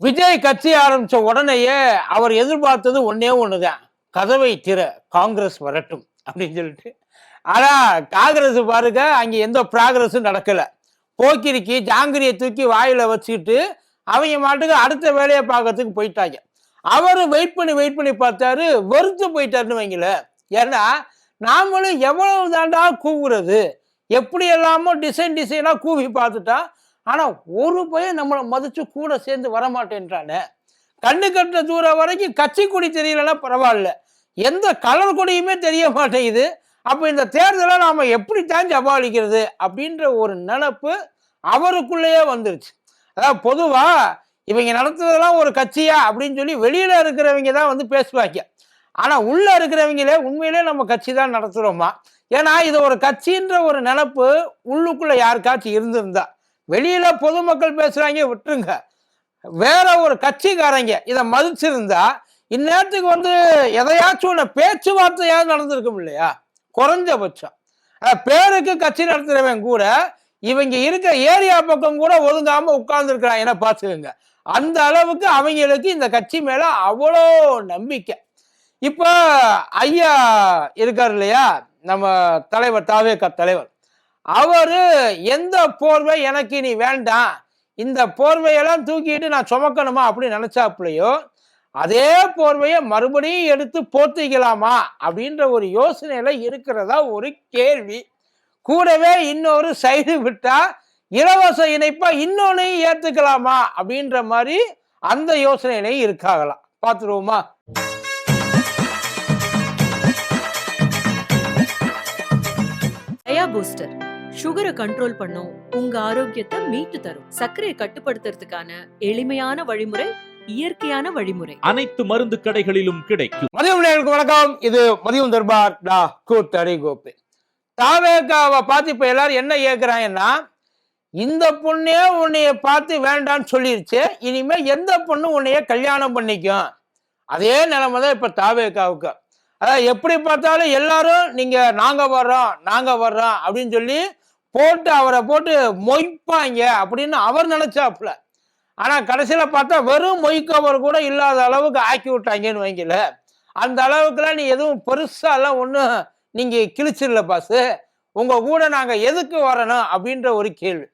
விஜய் கட்சி ஆரம்பிச்ச உடனேயே அவர் எதிர்பார்த்தது ஒன்னே ஒண்ணுதான். கதவை திற காங்கிரஸ் வரட்டும் அப்படின்னு சொல்லிட்டு. ஆனா காங்கிரஸ் பாருங்க அங்க எந்த ப்ராகிரஸும் நடக்கல. போக்கிரிக்கு ஜாங்கிரியை தூக்கி வாயில வச்சுக்கிட்டு அவங்க மாட்டுக்கு அடுத்த வேலையை பார்க்கறதுக்கு போயிட்டாங்க. அவரு வெயிட் பண்ணி வெயிட் பண்ணி பார்த்தாரு வெறுத்து போயிட்டாருன்னு வைங்கள ஏன்னா நாமளும் எவ்வளவு தாண்டா கூவுறது? எப்படி எல்லாமோ டிசைன் டிசைனாக கூவி பார்த்துட்டா ஆனால் ஒரு பையன் நம்மளை மதிச்சு கூட சேர்ந்து வரமாட்டேன்றானே. கண்ணு கட்டுற தூரம் வரைக்கும் கட்சி கொடி தெரியலன்னா பரவாயில்ல. எந்த கலர் கொடியுமே தெரிய மாட்டேங்குது. அப்போ இந்த தேர்தலை நாம் எப்படித்தான் சமாளிக்கிறது அப்படின்ற ஒரு நினப்பு அவருக்குள்ளேயே வந்துருச்சு. அதாவது பொதுவாக இவங்க நடத்துறதெல்லாம் ஒரு கட்சியா அப்படின்னு சொல்லி வெளியில் இருக்கிறவங்க தான் வந்து பேசுவாங்க. ஆனால் உள்ளே இருக்கிறவங்களே உண்மையிலே நம்ம கட்சி தான் நடத்துகிறோமா ஏன்னா இது ஒரு கட்சின்ற ஒரு நினப்பு உள்ளுக்குள்ளே யாருக்காச்சும் இருந்திருந்தா. வெளியில பொதுமக்கள் பேசுறாங்க விட்டுருங்க. வேற ஒரு கட்சிக்காரங்க இதை மதிச்சிருந்தா இந்நேரத்துக்கு வந்து எதையாச்சும் ஒன்று பேச்சுவார்த்தையாவது நடந்திருக்கும் இல்லையா? குறைஞ்சபட்சம். பேருக்கு கட்சி நடத்துறவன் கூட இவங்க இருக்க ஏரியா பக்கம் கூட ஒதுங்காம உட்கார்ந்துருக்கிறான் என்ன பார்த்துக்கோங்க. அந்த அளவுக்கு அவங்களுக்கு இந்த கட்சி மேல அவ்வளோ நம்பிக்கை. இப்போ ஐயா இருக்கார் இல்லையா? நம்ம தலைவர் தாவேக தலைவர். அவரு எந்த போர்வை எனக்கு இனி வேண்டாம். இந்த போர்வையெல்லாம் தூக்கிட்டு நான் சுமக்கணுமா அப்படின்னு நினைச்சாப்புலையோ அதே போர்வையை மறுபடியும் எடுத்து போத்திக்கலாமா அப்படின்ற ஒரு யோசனையில இருக்கிறதா ஒரு கேள்வி. கூடவே இன்னொரு சைடு விட்டா இலவச இணைப்பா இன்னொன்னையும் ஏத்துக்கலாமா அப்படின்ற மாதிரி அந்த யோசனையிலையும் இருக்காகலாம் பார்த்துருவோமா பூஸ்டர். சுகரை கண்ட்ரோல் பண்ணும். உங்க ஆரோக்கியத்தை மீட்டு தரும். சர்க்கரையை கட்டுப்படுத்துறதுக்கான எளிமையான வழிமுறை இயற்கையான வழிமுறை. அனைத்து மருந்து கடைகளிலும் கிடைக்கும். மதியம் வணக்கம். இது மதியம் தர்பார் டா கூத்தடி கோப்பு தாவேக்காவை பார்த்து இப்ப எல்லாரும் என்ன கேட்கிறாங்கன்னா இந்த பொண்ணே உன்னைய பார்த்து வேண்டான்னு சொல்லிருச்சு. இனிமே எந்த பொண்ணு உன்னைய கல்யாணம் பண்ணிக்கும்? அதே நிலைமை தான் இப்ப தாவேக்காவுக்கு அதான் எப்படி பார்த்தாலும் எல்லாரும் நீங்க நாங்க வர்றோம் நாங்க வர்றோம் அப்படின்னு சொல்லி போட்டு அவரை போட்டு மொய்ப்பாங்க அப்படின்னு அவர் நினைச்சாப்புல. ஆனால் கடைசியில் பார்த்தா வெறும் மொய்க்கவர் கூட இல்லாத அளவுக்கு ஆக்கி விட்டாங்கன்னு வைங்கல அந்த அளவுக்குலாம் நீ எதுவும் பெருசாலாம் ஒன்றும் நீங்கள் கிழிச்சிடல பாசு. உங்கள் கூட நாங்கள் எதுக்கு வரணும் அப்படின்ற ஒரு கேள்வி.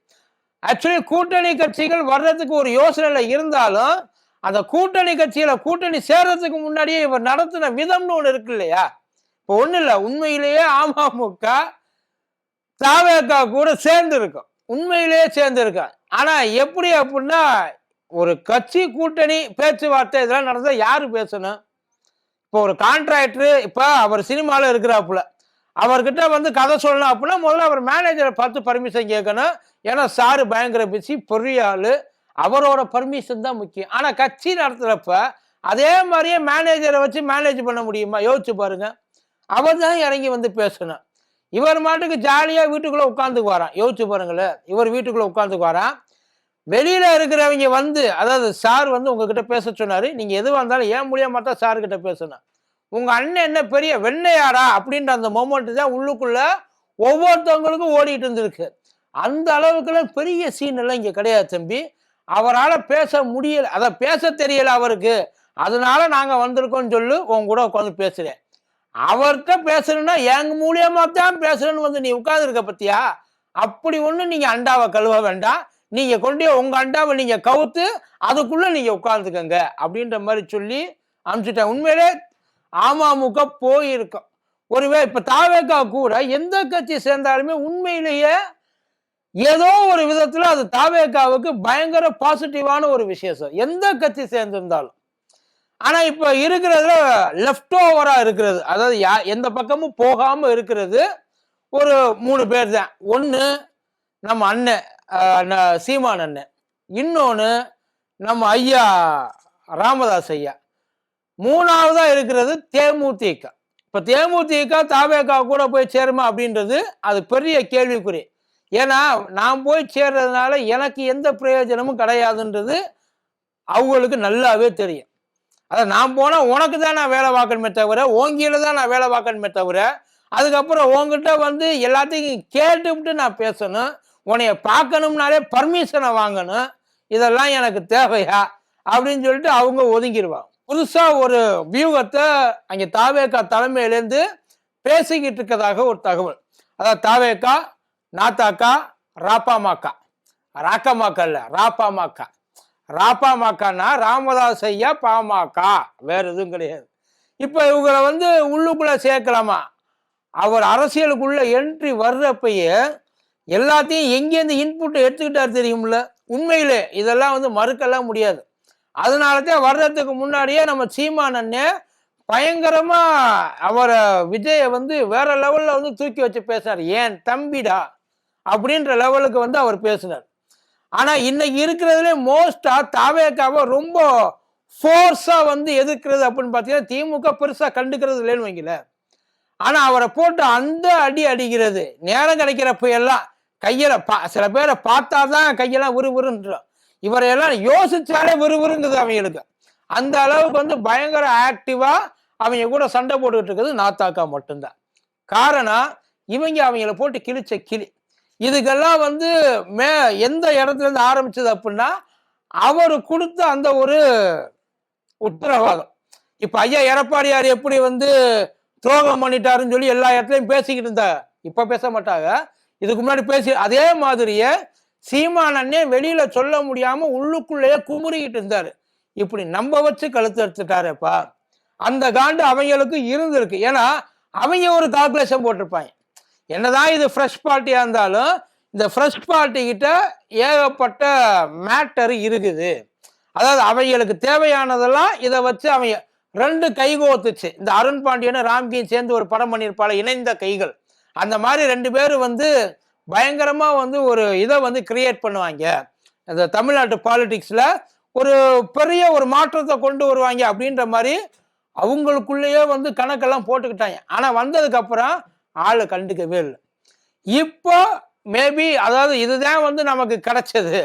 ஆக்சுவலி கூட்டணி கட்சிகள் வர்றதுக்கு ஒரு யோசனையில் இருந்தாலும் அந்த கூட்டணி கட்சியில் கூட்டணி சேர்றதுக்கு முன்னாடியே இவர் நடத்தின விதம்னு ஒன்று இருக்கு இல்லையா? இப்போ ஒன்றும் இல்லை உண்மையிலேயே அமமுக தாவேக்கா கூட சேர்ந்து இருக்கும் உண்மையிலேயே சேர்ந்து இருக்கா ஆனா எப்படி அப்படின்னா ஒரு கட்சி கூட்டணி பேச்சுவார்த்தை இதெல்லாம் நடந்தா யாரு பேசணும்? இப்போ ஒரு கான்ட்ராக்டரு இப்போ அவர் சினிமாவில் இருக்கிறாப்புல. அவர்கிட்ட வந்து கதை சொல்லணும் அப்படின்னா முதல்ல அவர் மேனேஜரை பார்த்து பர்மிஷன் கேட்கணும். ஏன்னா சாரு பயங்கர பிஸி பெரிய அவரோட பர்மிஷன் தான் முக்கியம். ஆனால் கட்சி நடத்துகிறப்ப அதே மாதிரியே மேனேஜரை வச்சு மேனேஜ் பண்ண முடியுமா? யோசிச்சு பாருங்க. அவர் தான் இறங்கி வந்து பேசணும். இவர் மாட்டுக்கு ஜாலியாக வீட்டுக்குள்ளே உட்காந்துக்கு வரான். யோசிச்சு பாருங்களேன். இவர் வீட்டுக்குள்ளே உட்காந்துக்கு வரான். வெளியில் இருக்கிறவங்க வந்து அதாவது சார் வந்து உங்ககிட்ட பேச சொன்னார். நீங்கள் எதுவாக இருந்தாலும் ஏன் முடியாமல் தான் சார்கிட்ட பேசணும் உங்கள் அண்ணன் என்ன பெரிய வெண்ணையாடா அப்படின்ற அந்த மொமெண்ட்டு தான் உள்ளுக்குள்ளே ஒவ்வொருத்தவங்களுக்கும் ஓடிட்டு இருந்திருக்கு. அந்த அளவுக்குலாம் பெரிய சீன் எல்லாம் இங்கே கிடையாது தம்பி. அவரால் பேச முடியல அதை பேச தெரியலை அவருக்கு. அதனால நாங்கள் வந்திருக்கோம்னு சொல்லி உங்க கூட உட்காந்து பேசுகிறேன் அவர்கிட்ட பேசணும்னா எங்க மூலியமா தான் பேசணும்னு வந்து நீ உட்காந்துருக்க பத்தியா? அப்படி ஒண்ணு நீங்க அண்டாவை கழுவ வேண்டாம். நீங்க கொண்டு உங்க அண்டாவை நீங்க கவுத்து அதுக்குள்ள நீங்க உட்கார்ந்துக்கங்க அப்படின்ற மாதிரி சொல்லி அனுப்பிச்சிட்டேன். உண்மையிலே அமமுக போயிருக்கும். ஒருவே இப்ப தாவேக்கா கூட எந்த கட்சி சேர்ந்தாலுமே உண்மையிலேயே ஏதோ ஒரு விதத்துல அது தாவேக்காவுக்கு பயங்கர பாசிட்டிவான ஒரு விசேஷம் எந்த கட்சி சேர்ந்திருந்தாலும். ஆனா இப்ப இருக்கிறதுல லெஃப்ட் ஓவரா இருக்கிறது. அதாவது யா எந்த பக்கமும் போகாம இருக்கிறது ஒரு மூணு பேர் தான். ஒன்று நம்ம அண்ணன் சீமான் அண்ணன். இன்னொன்று நம்ம ஐயா ராமதாஸ் ஐயா. மூணாவதாக இருக்கிறது தேமுதிக. இப்போ தேமுதிக தாவேகா கூட போய் சேருமா அப்படின்றது அது பெரிய கேள்விக்குறி. ஏன்னா நான் போய் சேர்றதுனால எனக்கு எந்த பிரயோஜனமும் கிடையாதுன்றது அவங்களுக்கு நல்லாவே தெரியும். அதான் நான் போனால் உனக்கு தான் நான் வேலை பார்க்கணுமே தவிர ஓங்கியில் தான் நான் வேலை பார்க்கணுமே தவிர அதுக்கப்புறம் உங்ககிட்ட வந்து எல்லாத்தையும் கேட்டுவிட்டு நான் பேசணும். உன்னைய பார்க்கணும்னாலே பர்மிஷனை வாங்கணும். இதெல்லாம் எனக்கு தேவையா? அப்படின்னு சொல்லிட்டு அவங்க ஒதுங்கிடுவாங்க புதுசாக ஒரு வியூகத்தை அங்கே தாவேக்கா தலைமையிலேருந்து பேசிக்கிட்டு இருக்கதாக ஒரு தகவல். அதாவது தாவேக்கா நாத்தாக்கா ராப்பாமாக்கா. ராக்கமாக்கா இல்லை ராப்பாமாக்கா. ராப்பாமாக்கான்னா ராமதாஸ் ஐயா பாமக வேற எதுவும் கிடையாது. இப்போ இவங்களை வந்து உள்ளுக்குள்ள சேர்க்கலாமா? அவர் அரசியலுக்குள்ள என்ட்ரி வர்றப்பயே எல்லாத்தையும் எங்கேருந்து இன்புட் எடுத்துக்கிட்டார் தெரியும்ல உண்மையிலே இதெல்லாம் வந்து மறுக்கலாம் முடியாது. அதனால தான் வர்றதுக்கு முன்னாடியே நம்ம சீமானண்ணே பயங்கரமாக அவரை விஜயை வந்து வேற லெவலில் வந்து தூக்கி வச்சு பேசினார் ஏன் தம்பிடா? அப்படின்ற லெவலுக்கு வந்து அவர் பேசினார். ஆனா இன்னைக்கு இருக்கிறதுல மோஸ்டா தாவேக்காவை ரொம்ப ஃபோர்ஸா வந்து எதிர்க்கிறது அப்படின்னு பார்த்தீங்கன்னா திமுக பெருசா கண்டுக்கிறது இல்லைன்னு வைங்கள ஆனா அவரை போட்டு அந்த அடி அடிக்கிறது நேரம் கிடைக்கிறப்ப எல்லாம் கையில பா சில பேரை பார்த்தாதான் கையெல்லாம் விறுவிறுன்றோம் இவரையெல்லாம் யோசிச்சாலே விறுவிறுங்குது அவங்களுக்கு. அந்த அளவுக்கு வந்து பயங்கர ஆக்டிவா அவங்க கூட சண்டை போட்டுக்கிட்டு இருக்கிறது நாத்தாக்கா மட்டும்தான். காரணம் இவங்க அவங்கள போட்டு கிழிச்ச கிளி. இதுக்கெல்லாம் வந்து மே எந்த இடத்துல இருந்து ஆரம்பிச்சது அப்படின்னா அவர் கொடுத்த அந்த ஒரு உத்தரவாதம். இப்போ ஐயா எடப்பாடியார் எப்படி வந்து துரோகம் பண்ணிட்டாருன்னு சொல்லி எல்லா இடத்துலையும் பேசிக்கிட்டு இருந்தா இப்போ பேச மாட்டாங்க. இதுக்கு முன்னாடி பேசி அதே மாதிரியே சீமானன்னே வெளியில் வெளியில சொல்ல முடியாம உள்ளுக்குள்ளேயே குமுறிக்கிட்டு இருந்தாரு. இப்படி நம்ப வச்சு கழுத்து எடுத்துட்டாரேப்பா அந்த காண்டு அவங்களுக்கு இருந்திருக்கு. ஏன்னா அவங்க ஒரு கால்குலேஷன் போட்டிருப்பாங்க. என்னதான் இது ஃப்ரெஷ் பார்ட்டியாக இருந்தாலும் இந்த ஃப்ரெஷ் பார்ட்டி கிட்ட ஏகப்பட்ட மேட்டர் இருக்குது. அதாவது அவங்களுக்கு தேவையானதெல்லாம் இதை வச்சு அவங்க ரெண்டு கைகோத்துச்சு இந்த அருண் பாண்டியனும் ராம்கியும் சேர்ந்து ஒரு படம் பண்ணியிருப்பாள் இணைந்த கைகள். அந்த மாதிரி ரெண்டு பேரும் வந்து பயங்கரமாக வந்து ஒரு இதை வந்து கிரியேட் பண்ணுவாங்க. இந்த தமிழ்நாட்டு பாலிட்டிக்ஸில் ஒரு பெரிய ஒரு மாற்றத்தை கொண்டு வருவாங்க அப்படின்ற மாதிரி அவங்களுக்குள்ளேயே வந்து கணக்கெல்லாம் போட்டுக்கிட்டாங்க. ஆனால் வந்ததுக்கப்புறம் ஆளை கண்டுக்கவே இல்லை. இப்போ மேபி அதாவது இதுதான் வந்து நமக்கு கிடைச்சது.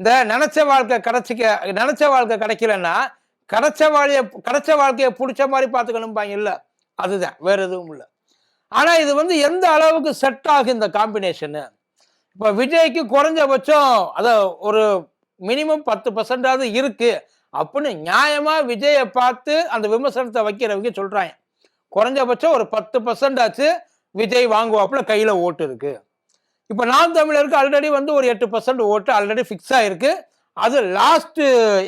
இந்த நினைச்ச வாழ்க்கை கிடைச்சிக்க நினைச்ச வாழ்க்கை கிடைக்கலன்னா கிடைச்ச வாழ்க்கைய கிடைச்ச வாழ்க்கையை பிடிச்ச மாதிரி பார்த்துக்கணும்பாங்க. இல்லை அதுதான். வேற எதுவும் இல்லை. ஆனால் இது வந்து எந்த அளவுக்கு செட் ஆகும் இந்த காம்பினேஷனு இப்போ விஜய்க்கு குறைஞ்சபட்சம் அதை ஒரு மினிமம் பத்து பர்சன்டாவது இருக்கு. அப்படின்னு நியாயமாக விஜயை பார்த்து அந்த விமர்சனத்தை வைக்கிறவங்க சொல்கிறாங்க குறைஞ்சபட்சம் ஒரு பத்து பர்சன்ட் ஆச்சு விஜய் வாங்குவாப்புல கையில ஓட்டு இருக்கு. இப்போ நாம் தமிழருக்கு ஆல்ரெடி வந்து ஒரு எட்டு பர்சன்ட் ஓட்டு ஆல்ரெடி ஃபிக்ஸ் ஆயிருக்கு. அது லாஸ்ட்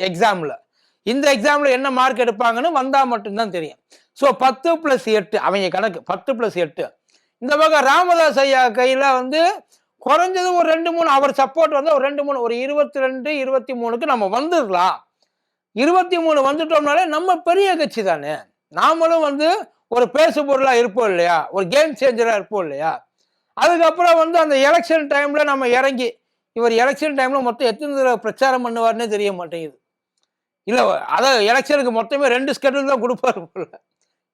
எக்ஸாம்ல இந்த எக்ஸாம்ல என்ன மார்க் எடுப்பாங்கன்னு வந்தா மட்டும்தான் தெரியும். ஸோ பத்து பிளஸ் எட்டு அவங்க கணக்கு பத்து பிளஸ் எட்டு. இந்த பக்கம் ராமதாஸ் ஐயா கையில வந்து குறைஞ்சது ஒரு ரெண்டு மூணு அவர் சப்போர்ட் வந்து ஒரு ரெண்டு மூணு ஒரு இருபத்தி ரெண்டு இருபத்தி மூணுக்கு நம்ம வந்துடலாம். இருபத்தி மூணு வந்துட்டோம்னாலே நம்ம பெரிய கட்சி தானே. நாமளும் வந்து ஒரு பேசு பொருளாக இருப்போம் இல்லையா? ஒரு கேம் சேஞ்சராக இருப்போம் இல்லையா? அதுக்கப்புறம் வந்து அந்த எலெக்ஷன் டைமில் நம்ம இறங்கி இவர் எலெக்ஷன் டைமில் மொத்தம் எத்தனை தடவை பிரச்சாரம் பண்ணுவார்னே தெரிய மாட்டேங்குது. இல்லை அதான் எலெக்ஷனுக்கு மொத்தமே ரெண்டு ஸ்கெடியூல் தான் கொடுப்பாரு போல.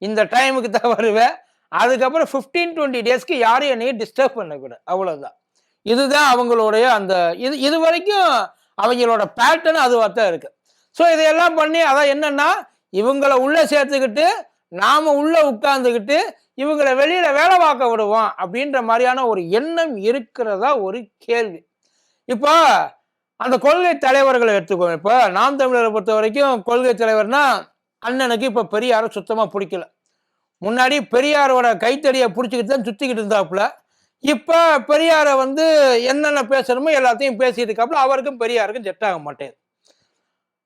இந்த டைமுக்கு தான் வருவேன். அதுக்கப்புறம் ஃபிஃப்டீன் டுவெண்ட்டி டேஸ்க்கு யாரையும் என்னையும் டிஸ்டர்ப் பண்ணக்கூடாது. அவ்வளோதான் இதுதான் அவங்களுடைய அந்த இது இது வரைக்கும் அவங்களோட பேட்டர்ன் அதுவாக தான் இருக்குது ஸோ இதையெல்லாம் பண்ணி அதான் என்னென்னா இவங்களை உள்ளே சேர்த்துக்கிட்டு நாம உள்ள உட்கார்ந்துக்கிட்டு இவங்களை வெளியில வேலை பார்க்க விடுவோம் அப்படின்ற மாதிரியான ஒரு எண்ணம் இருக்கிறதா ஒரு கேள்வி. இப்போ அந்த கொள்கை தலைவர்களை எடுத்துக்கோ இப்போ நாம் தமிழரை பொறுத்த வரைக்கும் கொள்கை தலைவர்னா அண்ணனுக்கு இப்போ பெரியாரை சுத்தமாக பிடிக்கல. முன்னாடி பெரியாரோட கைத்தடியை பிடிச்சிக்கிட்டு தான் சுற்றிக்கிட்டு இருந்தாப்புல. இப்போ பெரியாரை வந்து என்னென்ன பேசணுமோ எல்லாத்தையும் பேசிட்டு இருக்காப்புல அவருக்கும் பெரியாருக்கும் செட் ஆக மாட்டேங்குது.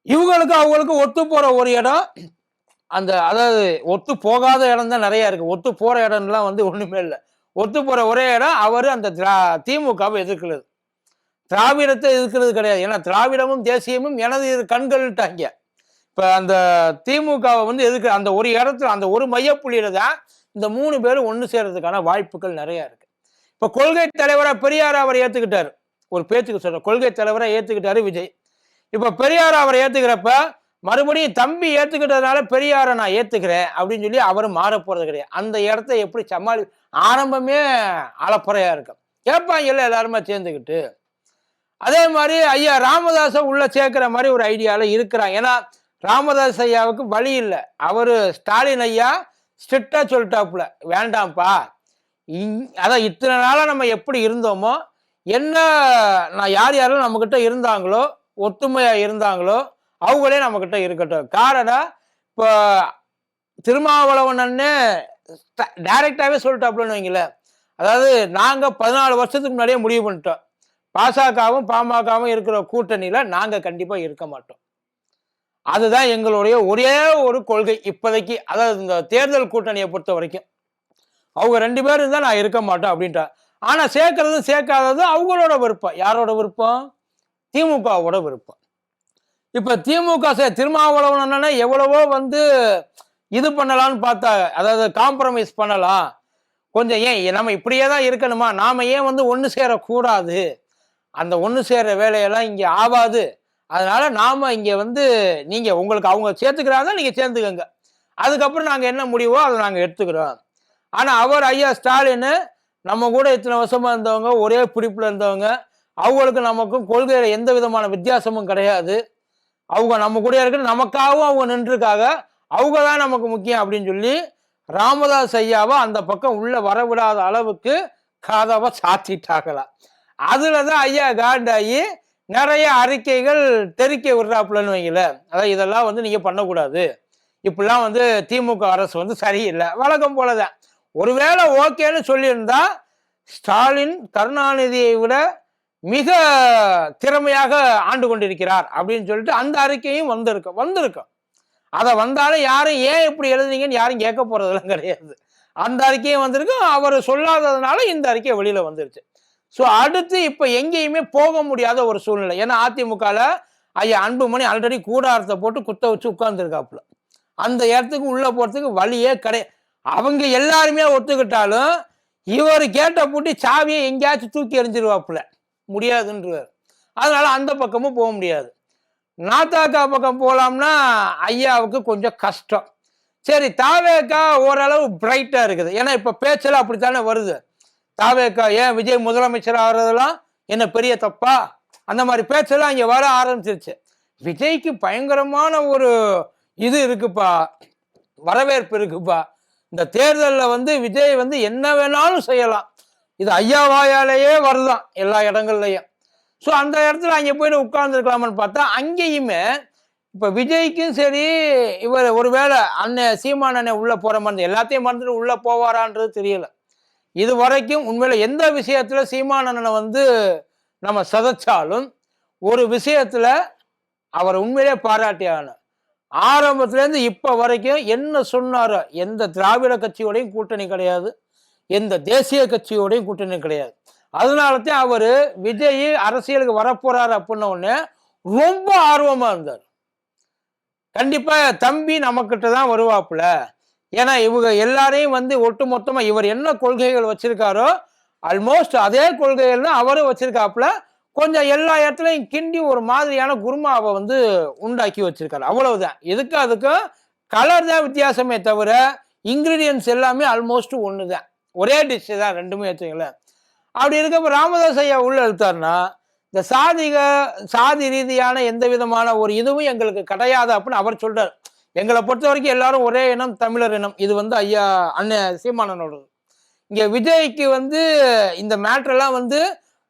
இவங்களுக்கும் அவங்களுக்கும் ஒத்து போகிற ஒரு இடம் அந்த அதாவது ஒத்து போகாத இடம் தான் நிறைய இருக்கு. ஒத்து போற இடம்லாம் வந்து ஒண்ணுமே இல்லை. ஒத்து போற ஒரே இடம் அவர் அந்த திரா திமுகவை எதிர்க்கிறது. திராவிடத்தை எதிர்க்கிறது கிடையாது. ஏன்னா திராவிடமும் தேசியமும் எனது இரு கண்கள்ட்டாங்க. இப்ப அந்த திமுகவை வந்து எதுக்கு அந்த ஒரு இடத்துல அந்த ஒரு மையப்புள்ளியில தான் இந்த மூணு பேரும் ஒன்று சேர்றதுக்கான வாய்ப்புகள் நிறைய இருக்கு. இப்ப கொள்கை தலைவராக பெரியார் அவர் ஏத்துக்கிட்டாரு. ஒரு பேச்சுக்கு சொல்ற கொள்கை தலைவராக ஏத்துக்கிட்டாரு விஜய். இப்ப பெரியார் அவர் ஏத்துக்கிறப்ப மறுபடியும் தம்பி ஏற்றுக்கிட்டதுனால பெரியாரை நான் ஏற்றுக்கிறேன் அப்படின்னு சொல்லி அவரும் மாற போகிறது கிடையாது. அந்த இடத்த எப்படி சமாளி ஆரம்பமே அளப்புறையாக இருக்கும். கேட்பாங்க இல்லை எல்லாருமே சேர்ந்துக்கிட்டு. அதே மாதிரி ஐயா ராமதாஸை உள்ளே சேர்க்குற மாதிரி ஒரு ஐடியாவில் இருக்கிறாங்க. ஏன்னா ராமதாஸ் ஐயாவுக்கு வழி இல்லை. அவர் ஸ்டாலின் ஐயா ஸ்ட்ரிக்டாக சொல்லிட்டாப்புல வேண்டாம்ப்பா. இங்- அதான் இத்தனை நாளாக நம்ம எப்படி இருந்தோமோ என்ன நான் யார் யாரும் நம்மக்கிட்ட இருந்தாங்களோ ஒத்துமையாக இருந்தாங்களோ அவங்களே நம்மக்கிட்ட இருக்கட்டும். காரணம் இப்போ திருமாவளவன் அண்ணன் டைரக்டாகவே சொல்லிட்டாப்புலன்னு வைங்களேன். அதாவது நாங்கள் பதினாலு வருஷத்துக்கு முன்னாடியே முடிவு பண்ணிட்டோம். பாசகவும் பாமகவும் இருக்கிற கூட்டணியில் நாங்கள் கண்டிப்பாக இருக்க மாட்டோம். அதுதான் எங்களுடைய ஒரே ஒரு கொள்கை இப்போதைக்கு. அதாவது இந்த தேர்தல் கூட்டணியை பொறுத்த வரைக்கும். அவங்க ரெண்டு பேரும் இருந்தால் நான் இருக்க மாட்டோம் அப்படின்ட்டா. ஆனால் சேர்க்கறதும் சேர்க்காததும் அவங்களோட விருப்பம். யாரோட விருப்பம்? திமுகவோட விருப்பம். இப்போ திமுக சார் திருமாவளவன் அண்ணனை எவ்வளவோ வந்து இது பண்ணலாம்னு பார்த்தா அதாவது காம்ப்ரமைஸ் பண்ணலாம். கொஞ்சம் ஏன் நம்ம இப்படியே தான் இருக்கணுமா? நாம ஏன் வந்து ஒன்று சேரக்கூடாது? அந்த ஒன்று சேர்ற வேலையெல்லாம் இங்கே ஆகாது அதனால நாம இங்கே வந்து நீங்கள் உங்களுக்கு அவங்க சேர்த்துக்கிறாங்க நீங்கள் சேர்ந்துக்கங்க. அதுக்கப்புறம் நாங்கள் என்ன முடிவோ அதை நாங்கள் எடுத்துக்கிறோம். ஆனால் அவர் ஐயா ஸ்டாலின் நம்ம கூட இத்தனை வருஷமாக இருந்தவங்க ஒரே பிடிப்பில் இருந்தவங்க. அவங்களுக்கு நமக்கும் கொள்கையில் எந்த விதமான வித்தியாசமும் கிடையாது. அவங்க நம்ம கூட இருக்கிற நமக்காகவும் அவங்க நின்றுருக்காங்க. அவங்க தான் நமக்கு முக்கியம் அப்படின்னு சொல்லி ராமதாஸ் ஐயாவை அந்த பக்கம் உள்ள வரவிடாத அளவுக்கு கதவை சாத்திட்டாங்களாம் அதுல தான் ஐயா காண்டாகி நிறைய அறிக்கைகள் தெரிக்க விடுறாப்புலன்னு வைங்கள அதான் இதெல்லாம் வந்து நீங்க பண்ணக்கூடாது. இப்படிலாம் வந்து திமுக அரசு வந்து சரியில்லை. வழக்கம் போலதான். ஒருவேளை ஓகேன்னு சொல்லியிருந்தா ஸ்டாலின் கருணாநிதியை விட மிக திறமையாக ஆண்டு கொண்டிருக்கிறார் அப்படின்னு சொல்லிட்டு அந்த அறிக்கையும் வந்திருக்கும் வந்திருக்கும் அதை வந்தாலும் யாரும் ஏன் இப்படி எழுதுனீங்கன்னு யாரும் கேட்க போறதெல்லாம் கிடையாது. அந்த அறிக்கையும் வந்திருக்கு. அவர் சொல்லாததுனால இந்த அறிக்கை வெளியில வந்துருச்சு. ஸோ அடுத்து இப்போ எங்கேயுமே போக முடியாத ஒரு சூழ்நிலை. ஏன்னா அதிமுகவில் ஐயா அன்புமணி ஆல்ரெடி கூடாரத்தை போட்டு குத்த வச்சு உட்கார்ந்துருக்காப்புல. அந்த இடத்துக்கு உள்ளே போகிறதுக்கு வழியே கிடையாது அவங்க எல்லாருமே ஒத்துக்கிட்டாலும் இவர் கேட்ட பூட்டி சாவியை எங்கேயாச்சும் தூக்கி எறிஞ்சிருவாப்புல. முடியாதுன்றார் அதனால அந்த பக்கமும் போக முடியாது. நாத்தாக்கா பக்கம் போகலாம்னா ஐயாவுக்கு கொஞ்சம் கஷ்டம். சரி தாவேக்கா ஓரளவு பிரைட்டாக இருக்குது. ஏன்னா இப்போ பேச்செல்லாம் அப்படித்தானே வருது. தாவேக்கா ஏன் விஜய் முதலமைச்சர் ஆகிறதெல்லாம் என்ன பெரிய தப்பா? அந்த மாதிரி பேச்செல்லாம் இங்கே வர ஆரம்பிச்சிருச்சு. விஜய்க்கு பயங்கரமான ஒரு இது இருக்குப்பா. வரவேற்பு இருக்குப்பா. இந்த தேர்தலில் வந்து விஜய் வந்து என்ன வேணாலும் செய்யலாம். இது ஐயா வாயாலேயே வருதான் எல்லா இடங்கள்லையும். ஸோ அந்த இடத்துல அங்கே போயிட்டு உட்கார்ந்துருக்கலாம்னு பார்த்தா அங்கேயுமே இப்போ விஜய்க்கும் சரி இவர் ஒருவேளை அண்ணன் சீமான் அண்ணன் உள்ளே போகிற மாதிரி எல்லாத்தையும் மறந்துட்டு உள்ளே போவாரான்றது தெரியல. இது வரைக்கும் உண்மையில் எந்த விஷயத்தில் சீமான் அண்ணனை வந்து நம்ம சதைச்சாலும் ஒரு விஷயத்தில் அவர் உண்மையிலே பாராட்டியான ஆரம்பத்துலேருந்து இப்போ வரைக்கும் என்ன சொன்னாரோ எந்த திராவிட கட்சியோடையும் கூட்டணி கிடையாது. எந்த தேசிய கட்சியோடையும் கூட்டணி கிடையாது. அதனால தான் அவர் விஜய் அரசியலுக்கு வரப்போறாரு அப்படின்ன உடனே ரொம்ப ஆர்வமாக இருந்தார். கண்டிப்பாக தம்பி நம்மக்கிட்ட தான் வருவாப்புல. ஏன்னா இவங்க எல்லாரையும் வந்து ஒட்டு இவர் என்ன கொள்கைகள் வச்சிருக்காரோ ஆல்மோஸ்ட் அதே கொள்கைகள் தான் அவரும் வச்சிருக்காப்புல. கொஞ்சம் எல்லா இடத்துலையும் கிண்டி ஒரு மாதிரியான குருமாவை வந்து உண்டாக்கி வச்சிருக்காரு. அவ்வளவுதான். இதுக்கு அதுக்கும் கலர் தான் வித்தியாசமே தவிர இன்கிரீடியன்ஸ் எல்லாமே ஆல்மோஸ்ட் ஒன்று தான் ஒரே டிஷ் தான் ரெண்டுமே வச்சுங்களேன் அப்படி இருக்கப்போ ராமதாஸ் ஐயா உள்ள எடுத்தாருன்னா இந்த சாதிக சாதி ரீதியான எந்த விதமான ஒரு இதுவும் எங்களுக்கு கிடையாது அப்படின்னு அவர் சொல்கிறார் எங்களை பொறுத்த வரைக்கும் எல்லாரும் ஒரே இனம் தமிழர் இனம். இது வந்து ஐயா அண்ணன் சீமானனோடது இங்கே விஜய்க்கு வந்து இந்த மேட்ரெல்லாம் வந்து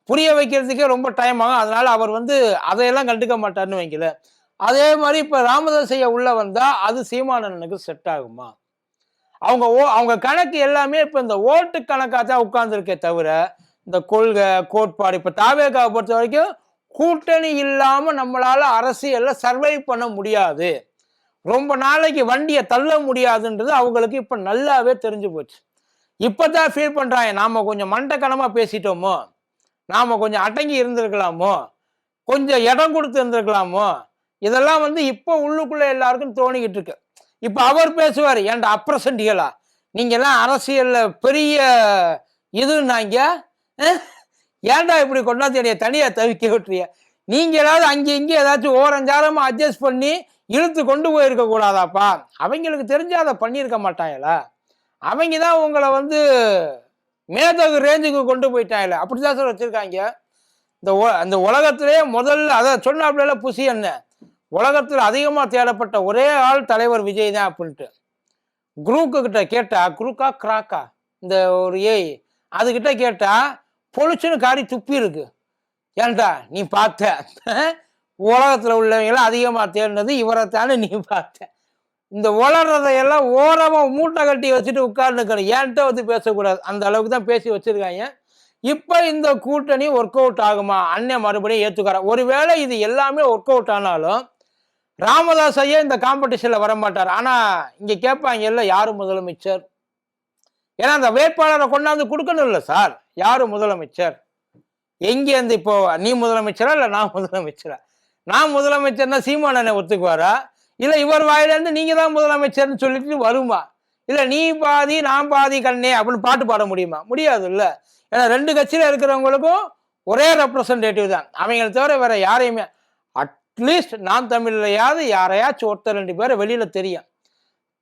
புரிய வைக்கிறதுக்கே ரொம்ப டைம் ஆகும். அதனால அவர் வந்து அதையெல்லாம் கண்டுக்க மாட்டார்னு வைக்கல அதே மாதிரி இப்போ ராமதாஸ் ஐயா உள்ள வந்தா அது சீமானனுக்கு செட் ஆகுமா? அவங்க ஓ அவங்க கணக்கு எல்லாமே இப்போ இந்த ஓட்டு கணக்காக தான் உட்கார்ந்துருக்கே தவிர இந்த கொள்கை கோட்பாடு இப்போ தாவேகாவை பொறுத்த வரைக்கும் கூட்டணி இல்லாமல் நம்மளால் அரசியலில் சர்வைவ் பண்ண முடியாது. ரொம்ப நாளைக்கு வண்டியை தள்ள முடியாதுன்றது அவங்களுக்கு இப்போ நல்லாவே தெரிஞ்சு போச்சு. இப்போ தான் ஃபீல் பண்ணுறாங்க நாம் கொஞ்சம் மண்டக்கணமாக பேசிட்டோமோ? நாம கொஞ்சம் அடங்கி இருந்திருக்கலாமோ? கொஞ்சம் இடம் கொடுத்து இருந்திருக்கலாமோ இதெல்லாம் வந்து இப்போ உள்ளுக்குள்ளே எல்லாருக்கும் தோணிக்கிட்டு இருக்கு. இப்போ அவர் பேசுவார் ஏன்டா அப்ரசண்டிகளா? நீங்கள்லாம் அரசியலில் பெரிய இதுன்னாங்க ஏன்டா இப்படி கொண்டாந்து என்னைய தனியாக தவிக்க விட்டுறிய? நீங்க ஏதாவது அங்கே இங்கே ஏதாச்சும் ஓரஞ்சாரமாக அட்ஜஸ்ட் பண்ணி இழுத்து கொண்டு போயிருக்க கூடாதாப்பா? அவங்களுக்கு தெரிஞ்சு அதை பண்ணியிருக்க மாட்டாங்களா அவங்க தான் உங்களை வந்து மேதகு ரேஞ்சுக்கு கொண்டு போயிட்டாங்களே அப்படிதான் சார் வச்சிருக்காங்க. இந்த உ- அந்த உலகத்திலே முதல்ல அதை சொன்னாப்புல புசி என்ன உலகத்தில் அதிகமாக தேடப்பட்ட ஒரே ஆள் தலைவர் விஜய் தான் அப்படின்ட்டு. குரூக்கு கிட்ட கேட்டா குரூக்கா கிராக்கா? இந்த ஒரு ஏய் அதுகிட்ட கேட்டா பொழிச்சுன்னு காரி துப்பி இருக்கு. ஏன்டா நீ பார்த்த? உலகத்தில் உள்ளவங்களாம் அதிகமாக தேடினது இவரை தானே நீ பார்த்த? இந்த உளறதையெல்லாம் ஓரமாக மூட்டை கட்டி வச்சுட்டு உட்கார்ந்துக்கணும் ஏன்ட்ட வந்து பேசக்கூடாது. அந்த அளவுக்கு தான் பேசி வச்சிருக்காங்க. இப்போ இந்த கூட்டணி ஒர்க் அவுட் ஆகுமா? அண்ணன் மறுபடியும் ஏத்துக்கிறார். ஒருவேளை இது எல்லாமே ஒர்க் அவுட் ஆனாலும் ராமதாஸ் ஐயா இந்த காம்படிஷனில் வர மாட்டார் இங்கே கேட்பாங்க இல்லை யார் முதலமைச்சர்? ஏன்னா அந்த வேட்பாளரை கொண்டாந்து கொடுக்கணும்ல சார். யார் முதலமைச்சர்? எங்கேருந்து இப்போ நீ முதலமைச்சரா இல்லை நான் முதலமைச்சரா? நான் முதலமைச்சர்னா சீமானனை ஒத்துக்குவாரா? இல்லை இவர் வாயிலேருந்து நீங்கள் தான் முதலமைச்சர்னு சொல்லிட்டு வருமா? இல்லை நீ பாதி நான் பாதி கண்ணே அப்படின்னு பாட்டு பாட முடியுமா? முடியாது இல்லை ஏன்னா ரெண்டு கட்சியில் இருக்கிறவங்களுக்கும் ஒரே ரெப்ரசன்டேட்டிவ் தான். அவங்களை தவிர வேற யாரையுமே அட்லீஸ்ட் நான் தமிழ்லையாவது யாரையாச்சும் ஒருத்தர் ரெண்டு பேரும் வெளியில தெரியும்.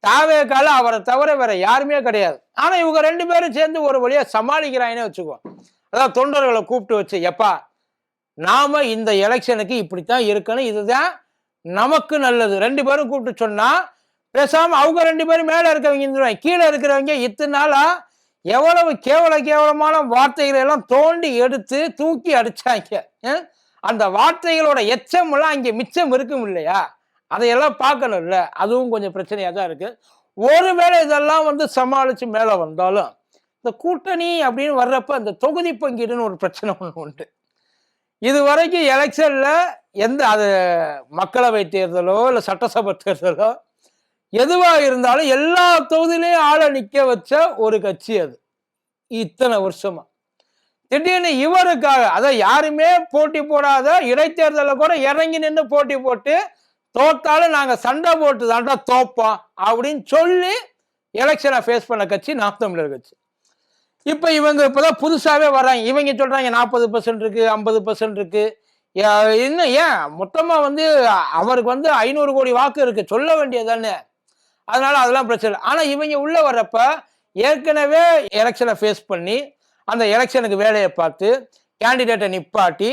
தாவே அவரை தவிர வேற யாருமே கிடையாது. ஆனா இவங்க ரெண்டு பேரும் சேர்ந்து ஒரு வழியா சமாளிக்கிறாங்கன்னு வச்சுக்கோ. அதான் தொண்டர்களை கூப்பிட்டு வச்சு எப்பா நாம இந்த எலெக்ஷனுக்கு இப்படித்தான் இருக்கணும். இதுதான் நமக்கு நல்லது. ரெண்டு பேரும் கூப்பிட்டு சொன்னா பேசாம அவங்க ரெண்டு பேரும் மேல இருக்கவங்க இருந்துருவாங்க. கீழே இருக்கிறவங்க இத்தனை நாளா எவ்வளவு கேவல கேவலமான வார்த்தைகளை எல்லாம் தோண்டி எடுத்து தூக்கி அடிச்சாங்க. அந்த வார்த்தைகளோட எச்சம் எல்லாம் அங்கே மிச்சம் இருக்கும் இல்லையா? அதையெல்லாம் பார்க்கணும்ல. அதுவும் கொஞ்சம் பிரச்சனையாக தான் இருக்கு. ஒருவேளை இதெல்லாம் வந்து சமாளித்து மேலே வந்தாலும் இந்த கூட்டணி அப்படின்னு வர்றப்ப அந்த தொகுதி பங்கீடுன்னு ஒரு பிரச்சனை ஒன்று உண்டு. இது வரைக்கும் எலெக்ஷனில் எந்த அது மக்களவை தேர்தலோ இல்லை சட்டசபை தேர்தலோ எதுவாக இருந்தாலும் எல்லா தொகுதியிலையும் ஆளை நிற்க வச்ச ஒரு கட்சி அது. இத்தனை வருஷமாக திடீர்னு இவருக்காக அதான் யாருமே போட்டி போடாத இடைத்தேர்தலில் கூட இறங்கி நின்று போட்டி போட்டு தோத்தாலும் நாங்கள் சண்டை போட்டு தாண்டா தோப்போம் அப்படின்னு சொல்லி எலெக்ஷனை ஃபேஸ் பண்ண கட்சி நாம் தமிழர் கட்சி. இப்போ இவங்க இப்போதான் புதுசாகவே வராங்க இவங்க சொல்கிறாங்க நாற்பது பர்சன்ட் இருக்குது ஐம்பது பர்சன்ட் இருக்குது இன்னும் ஏன்? மொத்தமாக வந்து அவருக்கு வந்து ஐநூறு கோடி வாக்கு இருக்குது சொல்ல வேண்டியது தானே அதனால அதெல்லாம் பிரச்சனை இல்லை. இவங்க உள்ளே வர்றப்ப ஏற்கனவே எலெக்ஷனை ஃபேஸ் பண்ணி அந்த எலெக்ஷனுக்கு வேலையை பார்த்து கேண்டிடேட்டை நிப்பாட்டி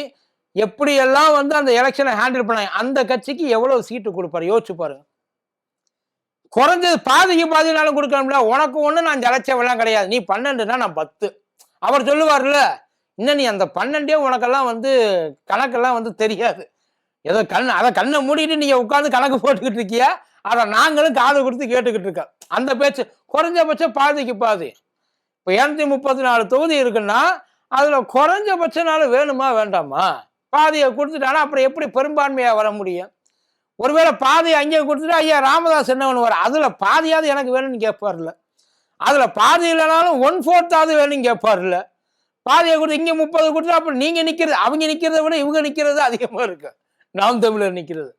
எப்படியெல்லாம் வந்து அந்த எலெக்ஷனை ஹேண்டில் பண்ணாங்க அந்த கட்சிக்கு எவ்வளவு சீட்டு கொடுப்பாரு? யோசிச்சு பாருங்க. குறைஞ்சது பாதிக்கு பாதினாலும் கொடுக்கணும்ல. உனக்கு ஒன்று நான் ஜலச்சவெல்லாம் கிடையாது. நீ பன்னெண்டுனா நான் பத்து. அவர் சொல்லுவார்ல இன்னும் நீ அந்த பன்னெண்டே உனக்கெல்லாம் வந்து கணக்கெல்லாம் வந்து தெரியாது. ஏதோ கண் அதை கண்ணை மூடிட்டு நீங்க உட்காந்து கணக்கு போட்டுக்கிட்டு இருக்கியா? அதை நாங்களும் காது கொடுத்து கேட்டுக்கிட்டு இருக்கோம். அந்த பேச்சு குறைஞ்சபட்சம் பாதிக்கு பாதி. இப்போ இரநூத்தி முப்பத்தி நாலு தொகுதி இருக்குன்னா அதில் குறைஞ்சபட்ச நாள் வேணுமா வேண்டாமா? பாதியை கொடுத்துட்டானா அப்புறம் எப்படி பெரும்பான்மையாக வர முடியும்? ஒருவேளை பாதியை அங்கேயே கொடுத்துட்டு ஐயா ராமதாஸ் என்ன பண்ணுவார்? அதில் பாதியாவது எனக்கு வேணும்னு கேட்பார்ல. அதில் பாதி இல்லைனாலும் ஒன் ஃபோர்த்தாவது வேணும்னு கேட்பார்ல. பாதியை கொடுத்து இங்கே முப்பது கொடுத்து அப்புறம் நீங்கள் நிற்கிறது அவங்க நிற்கிறத விட இவங்க நிற்கிறது அதிகமாக இருக்கு. நாம் தமிழர் நிற்கிறது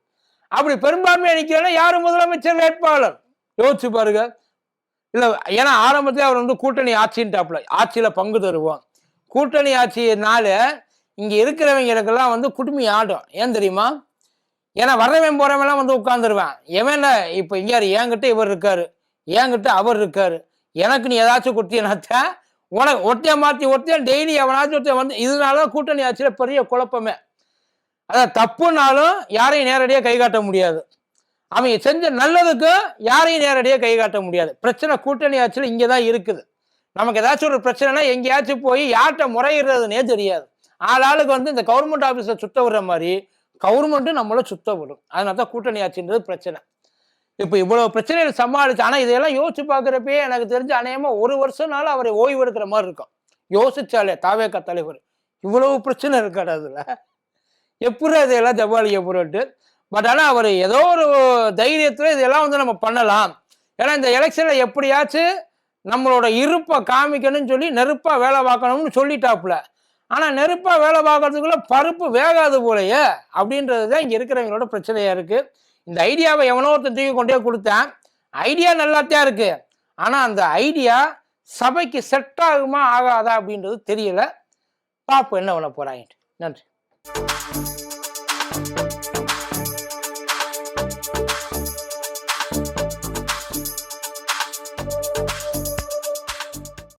அப்படி பெரும்பான்மையாக நிற்கிறேன்னா யாரும் முதலமைச்சர் வேட்பாளர்? யோசிச்சு பாருங்க. இல்லை ஏன்னா ஆரம்பத்தில் அவர் வந்து கூட்டணி ஆட்சின்ட்டாப்ல ஆட்சியில் பங்கு தருவோம் கூட்டணி ஆட்சியினால இங்கே இருக்கிறவங்களுக்கெல்லாம் வந்து குடுமி ஆடும். ஏன் தெரியுமா? ஏன்னா வர்றவன் போறவன்லாம் வந்து உட்காந்துருவேன் எவன் இப்போ இங்கே என்கிட்ட இவர் இருக்காரு. என்கிட்ட அவர் இருக்காரு. எனக்கு நீ ஏதாச்சும் கொடுத்தீனாத்த உனக்கு ஒட்டியை மாற்றி ஒட்டியன் டெய்லி எவனாச்சும் ஒருத்தன் வந்து இதனால கூட்டணி ஆட்சியில் பெரிய குழப்பமே. அதான் தப்புனாலும் யாரையும் நேரடியாக கை காட்ட முடியாது. அவங்க செஞ்ச நல்லதுக்கு யாரையும் நேரடியாக கை காட்ட முடியாது. பிரச்சனை கூட்டணி ஆட்சியில் இங்கே தான் இருக்குது. நமக்கு ஏதாச்சும் ஒரு பிரச்சனைனா எங்கேயாச்சும் போய் யார்கிட்ட முறையிடுறதுனே தெரியாது. ஆளாளுக்கு வந்து இந்த கவர்மெண்ட் ஆஃபீஸை சுத்த விடுற மாதிரி கவர்மெண்ட்டும் நம்மளை சுத்த விடும். அதனால தான் கூட்டணி ஆட்சின்றது பிரச்சனை. இப்போ இவ்வளோ பிரச்சனைகள் சமாளிச்சு ஆனால் இதையெல்லாம் யோசிச்சு பார்க்குறப்பே எனக்கு தெரிஞ்சு அநேகமாக ஒரு வருஷம்னால அவரை ஓய்வு எடுக்கிற மாதிரி இருக்கும். யோசிச்சாலே தாவேக்கா தலைவர். இவ்வளவு பிரச்சனை இருக்காது அதில். எப்படி இதையெல்லாம் ஜபாலிக்க போட்டு பட் ஆனால் அவர் ஏதோ ஒரு தைரியத்தில் இதெல்லாம் வந்து நம்ம பண்ணலாம். ஏன்னா இந்த எலெக்ஷனில் எப்படியாச்சும் நம்மளோட இருப்பை காமிக்கணும்னு சொல்லி நெருப்பாக வேலை பார்க்கணும்னு சொல்லிட்டாப்புல. ஆனால் நெருப்பாக வேலை பார்க்குறதுக்குள்ளே பருப்பு வேகாது போலையே அப்படின்றது தான் இங்கே இருக்கிறவங்களோட பிரச்சனையாக இருக்குது இந்த ஐடியாவை எவனோ ஒருத்தன் தூக்கி கொண்டே கொடுத்தேன். ஐடியா நல்லாத்தான் இருக்குது ஆனால் அந்த ஐடியா சபைக்கு செட் ஆகுமா ஆகாதா அப்படின்றது தெரியல. பார்ப்போம் என்ன பண்ண போகிறாங்க நன்றி.